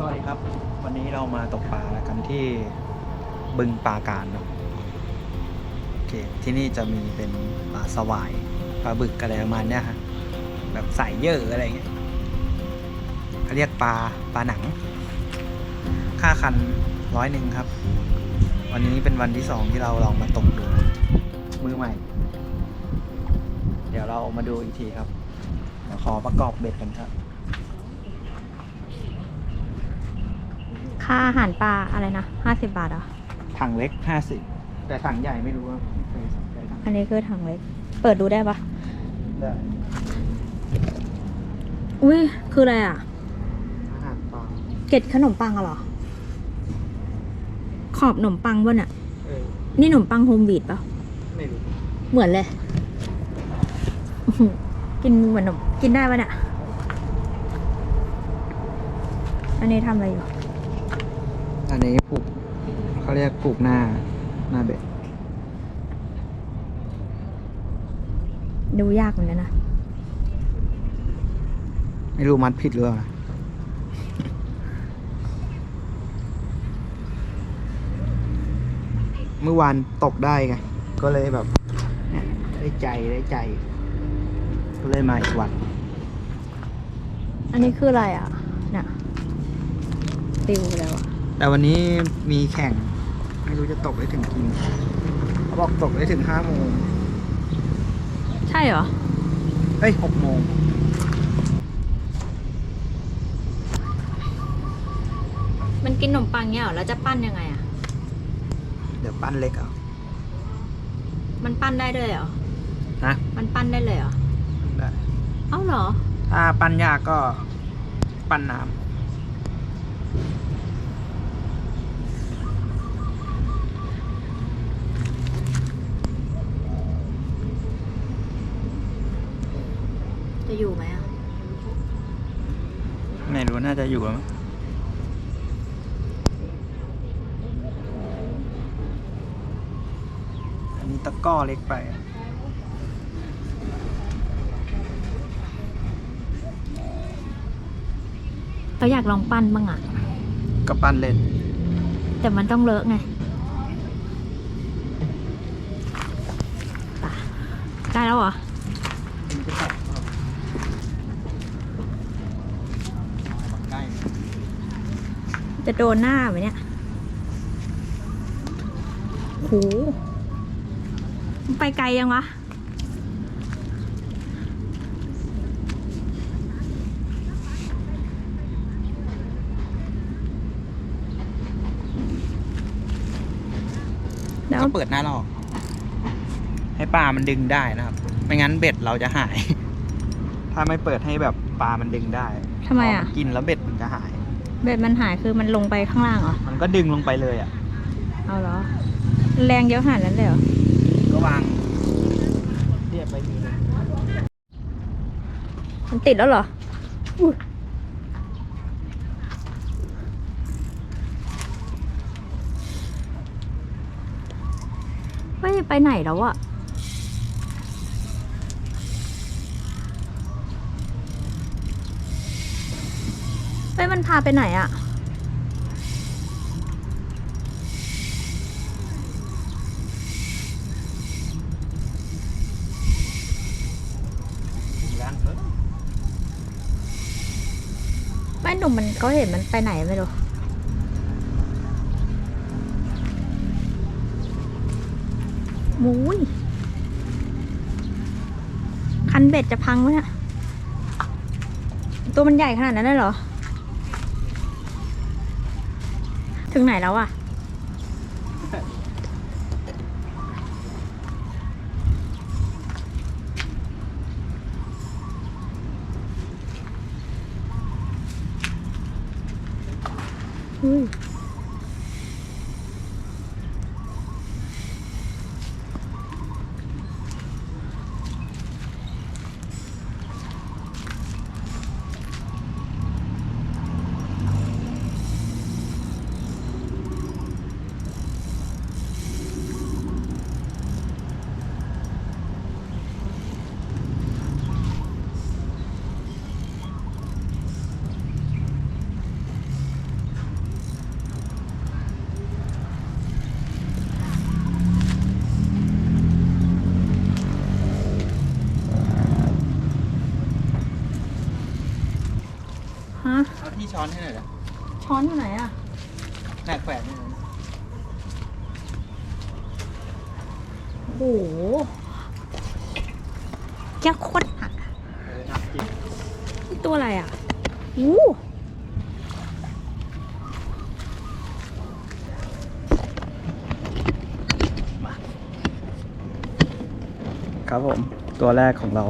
สวัสดีครับ วันนี้เรามาตกปลากันที่บึงปราการเนอะโอเคที่นี่จะมีเป็นปลาสวายปลาบึกอะไรประมาณเนี้ยฮะแบบใส่เยอะอะไรเงี้ยเขาเรียกปลาปลาหนัง ค่าคันร้อยหนึ่งครับ วันนี้เป็นวันที่สองที่เราลองมาตกดูมือใหม่ เดี๋ยวเรามาดูอีกทีครับขอประกอบเบ็ดกันครับ ค่าอาหารปลาอะไรนะห้าสิบบาทเหรอถังเล็กห้าสิบแต่ถังใหญ่ไม่รู้ว่าไม่เคยสนใจถังอันนี้คือถังเล็ก เปิดดูได้ปะได้อุ้ยคืออะไรอะ อาหารปลาเกล็ดขนมปังอะเหรอ ขอบขนมปังวะเนี่ยเออนี่ขนมปังโฮมบีดปะไม่รู้เหมือนเลยอื้อหือกินเหมือนขนมกินได้ปะเนี่ยอันนี้ทำอะไรอยู่ อันนี้ปลูกเขาเรียกปลูกหน้าหน้าเบ็ดดูยากเหมือนกันนะ ไม่รู้มัดผิดหรือเปล่าเมื่อวานตกได้ไง ก็เลยแบบเนี่ยได้ใจได้ใจ ก็เลยมาอีกวัน อันนี้คืออะไรอะเนี่ยปิวแล้วอะ แต่วันนี้มีแข่ง ไม่รู้จะตกได้ถึงกี่โมงเขาบอกตกได้ถึงห้าโมงใช่เหรอ เอ้ยหกโมงมันกินขนมปังเนี่ยเหรอแล้วจะปั้นยังไงอะ เดี๋ยวปั้นเล็กเอามันปั้นได้เลยเหรอนะมันปั้นได้เลยเหรอ ได้เอ้าเหรอ ถ้าปั้นยากก็ปั้นน้จ อยู่ไหมอะำไม่รู้น่าจะอยู่แล้วมั้งอันนี้ตะกร้อเล็กไปอะเราอยากลองปั้นบ้างอะ ก็ปั้นเล่น แต่มันต้องเลอะไงไปได้แล้วเหรอ มันจะแตกเปล่าใกล้ จะโดนหน้าไหมเนี่ยโหมันไปไกลยังวะ แล้วก็เปิดหน้าลอก ให้ปลามันดึงได้นะครับ ไม่งั้นเบ็ดเราจะหาย ถ้าไม่เปิดให้แบบปลามันดึงได้ทำไมอะ พนกินแล้วเบ็ดมันจะหาย เบ็ดมันหายคือมันลงไปข้างล่างเหรอ มันก็ดึงลงไปเลยอะ เอาเหรอ แรงเยอะขนาดนั้นเลยเหรอ ก็วางเรียบไปทีนึงมันติดแล้วเหรออุ๊ยเฮ้ยไปไหนแล้วอะเฮ้ย มันพาไปไหนอะถึงแล้วเอ้ยไม่หนุ่มมันก็เห็นมันไปไหนไม่รู้มุ้ยคันเบ็ดจะพังวะเนี่ยตัวมันใหญ่ขนาดนั้นเลยเหรอ ถึงไหนแล้วอะอืม ช้อนให้หน่อยเหรอช้อนอยู่ไหนอะหน้าแขวนนี่เลยนะโอ้โหแก้วโคตรหนักเออหนักจริงนี่ตัวอะไรอะอู้ครับผม ตัวแรกของเรา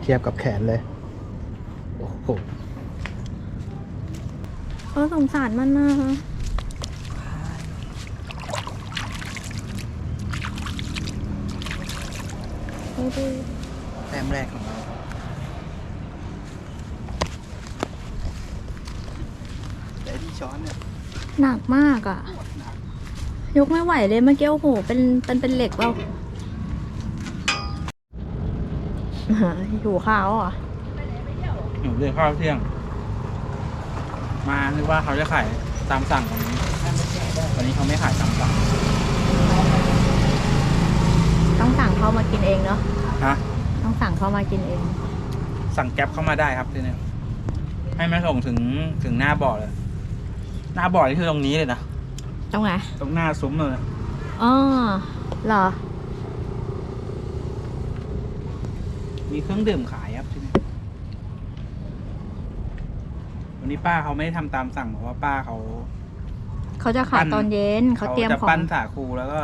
เทียบกับแขนเลย โอ้โห เออสงสารมันนะดูดิแต้มแรกของเราครับแต่ที่ช้อนเนี่ยหนักมากอะ ยกไม่ไหวเลยเมื่อกี้โอ้โห เป็นเป็นเป็นเหล็กเปล่าหาอยู่ข้าวอะหนูเรียกข้าวเที่ยง มานึกว่าเขาจะขายตามสั่งตรงนี้ตอนนี้เขาไม่ขายตามสั่งต้องสั่งเข้ามากินเองเนาะฮะต้องสั่งเข้ามากินเอง สั่งแก๊ปเข้ามาได้ครับที่เนี่ยให้มาส่งถึงถึงหน้าบ่อเลย หน้าบ่อนี่คือตรงนี้เลยนะตรงไหนตรงหน้าซุ้มเลยอ๋อเหรอ มีเครื่องดื่มขายครับที่นี่ วันนี้ป้าเขาไม่ได้ทำตามสั่งเพราะว่าป้าเขาเขาจะขายปั้นตอนเย็นเขาเตรียมจะของปั้นสาคูแล้วก็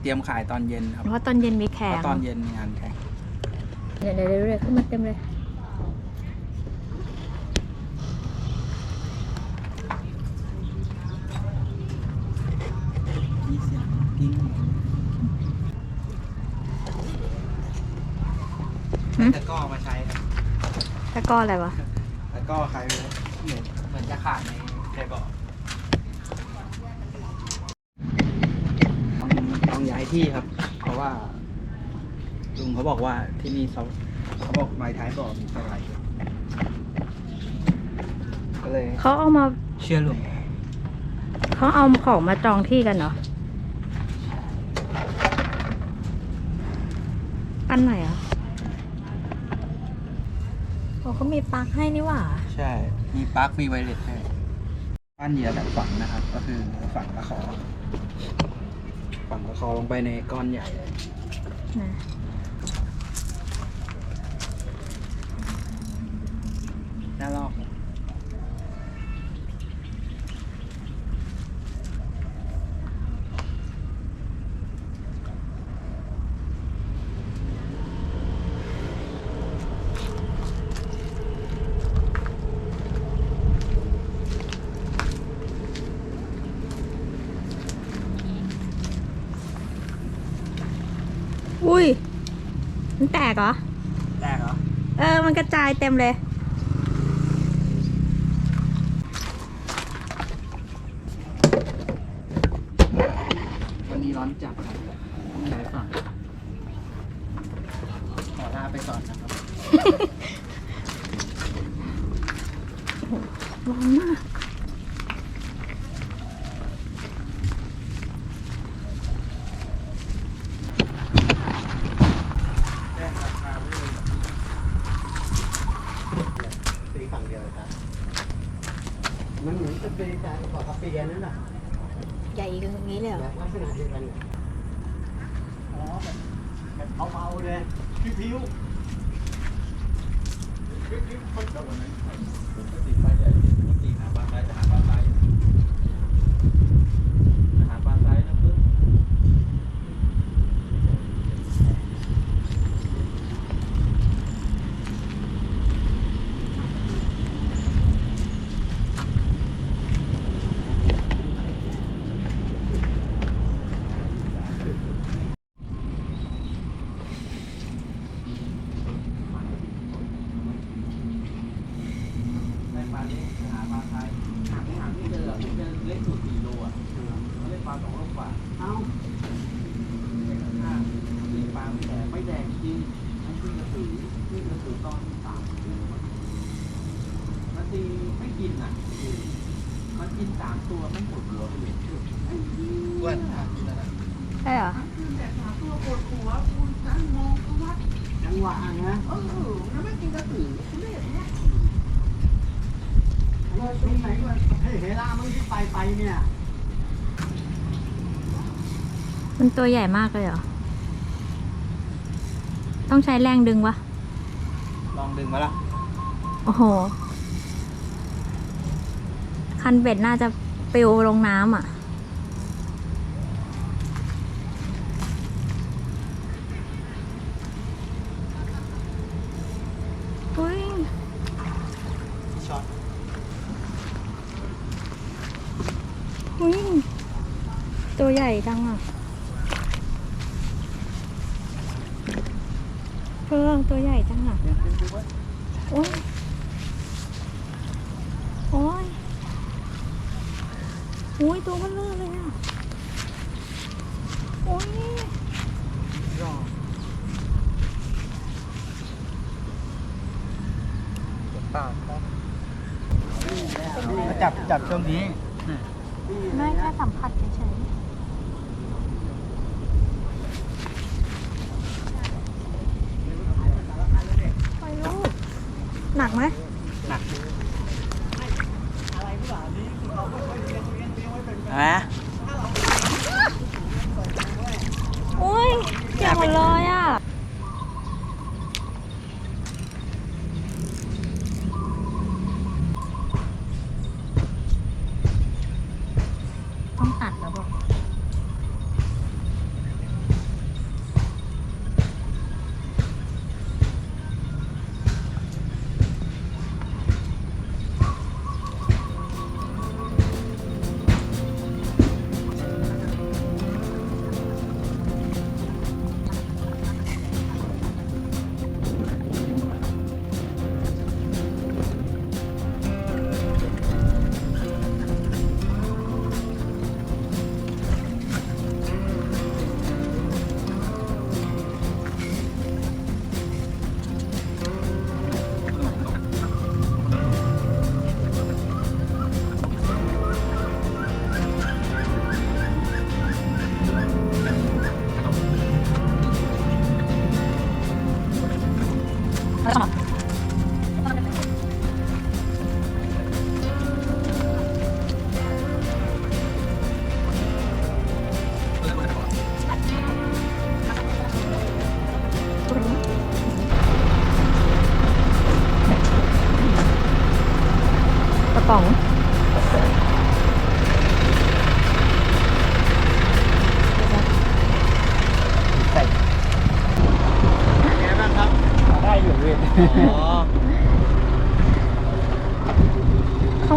เตรียมขายตอนเย็นครับเพราะตอนเย็นมีแขเพกราะตอนเย็นมีงานแข่งเดี๋ยวเดี๋ยวเดี๋ยวเดี๋ยวขึ้นมาเต็มเลยมีเสียงกิ้งหึตะกร้อมาใช้ครับแล้วก็อะไรวะตะ กร้อใครเหมือนเหมือนจะขาดในในบ่อต้องต้องย้ายที่ครับ เพราะว่าลุงเขาบอกว่าที่นี่เขาเขาบอกไม้ท้ายบ่อมีอะไรก็เลยเขาเอามาเชื่อลุงเขาเอาของมาจองที่กันเหรอ อันไหนอะโอ้เขามีปลั๊กให้นี่หว่า ใช่ มีปลั๊กมีไวเลสให้ปั้นเหยื่อแบบฝังนะครับ ก็คือฝังตะขอฝังตะขอลงไปในก้อนใหญ่เลยนะหน้าลอก ย มันแตกเหรอแรกเหรอ เออ มันกระจายเต็มเลย วันนี้ร้อนจัดครับต้องย้ายฝั่งขอลาไปก่อนนะครับร้อนมาก ตีฝั่งเดียวเลยครับ มันเหมือนจะเป็นการขอกระเปียนั่นแหละ ใหญ่ตรงนี้เลยเหรอ แบบลักษณะเดียวกันเนี่ยอ๋อแบบแบบ เลยพิ้วพิ้วตีไฟใหญ่ตีหาปลาไซจะหาปลาไซจะหาปลาไซนะเพื่อน ในปลาเล็กหาปลาไทยหาไม่หาไม่เจอไม่เจอเล็กสุดสี่โลอะเขาเรียกปลาสองโลกว่า ๆเอ้า เล็กข้างๆตีปลาไม่แดงไม่แดงจริงมันขึ้นกระสือขึ้นกระสือตอนสามโลมั้งมันตีไม่กินอะมันกินสามตัวไม่หมดหัวไปเลยอ้วนอะกินแล้วนะใช่เหรอจังหวะนะเออแล้วไม่กินกระสือไม่เห็นนะเราตรงไหนวะเฮ้ยเฮล่ามึงที่ไปไปเนี่ย มันตัวใหญ่มากเลยเหรอ ต้องใช้แรงดึงวะ ลองดึงมาละ โอ้โห คันเบ็ดน่าจะปลิวลงน้ำอะ อุ้ยช็อตอุ้ยตัวใหญ่จังอะเพื่องตัวใหญ่จังอะโอ้ย โอ้ยโอ้ยตัวเบลอเลยอะ โอ้ย จับจับช่วงนี้ไม่แค่สัมผัสเฉยๆไปลูกหนักไหม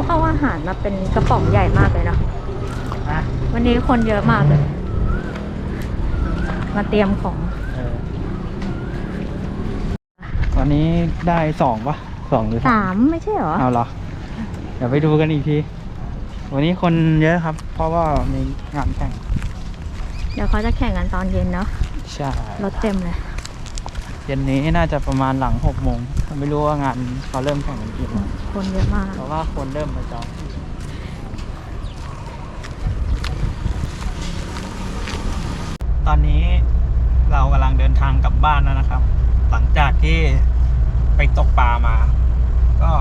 เขาเอาอาหารมาเป็นกระป๋องใหญ่มากเลยเนอะฮะวันนี้คนเยอะมากเลย มาเตรียมของเออตอนนี้ได้สองปะสองหรือสามไม่ใช่เหรอ เอาเหรอ เดี๋ยวไปดูกันอีกที วันนี้คนเยอะครับ เพราะว่ามีงานแข่ง เดี๋ยวเขาจะแข่งกันตอนเย็นเนาะ ใช่ รถเต็มเลย เย็นนี้น่าจะประมาณหลังหกโมง ไม่รู้ว่างานเขาเริ่มแข่งกันกี่โมงคนเยอะมาก เพราะว่าคนเริ่มมาจองตอนนี้เรากำลังเดินทางกลับบ้านแล้วนะครับ หลังจากที่ไปตกปลามา ก็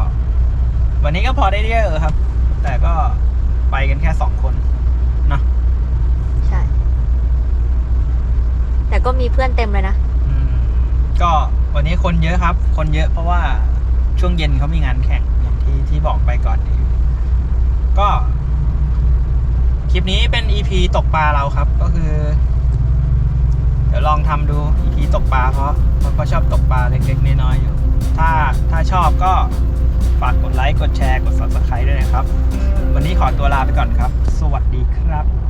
วันนี้ก็พอได้เยอะครับ แต่ก็ไปกันแค่สองคนนะใช่ แต่ก็มีเพื่อนเต็มเลยนะอืม ก็วันนี้คนเยอะครับ คนเยอะเพราะว่าช่วงเย็นเขามีงานแข่งอย่างที่ที่บอกไปก่อนนี้ก็ คลิปนี้เป็น EP ตกปลาเราครับ ก็คือ เดี๋ยวลองทำดู EP ตกปลาเพราะเพราะก็ชอบตกปลาเล็กๆน้อยๆอยู่ ถ้าถ้าชอบก็ฝากกดไลค์ กดแชร์ กด subscribe ด้วยนะครับ วันนี้ขอตัวลาไปก่อนครับ สวัสดีครับ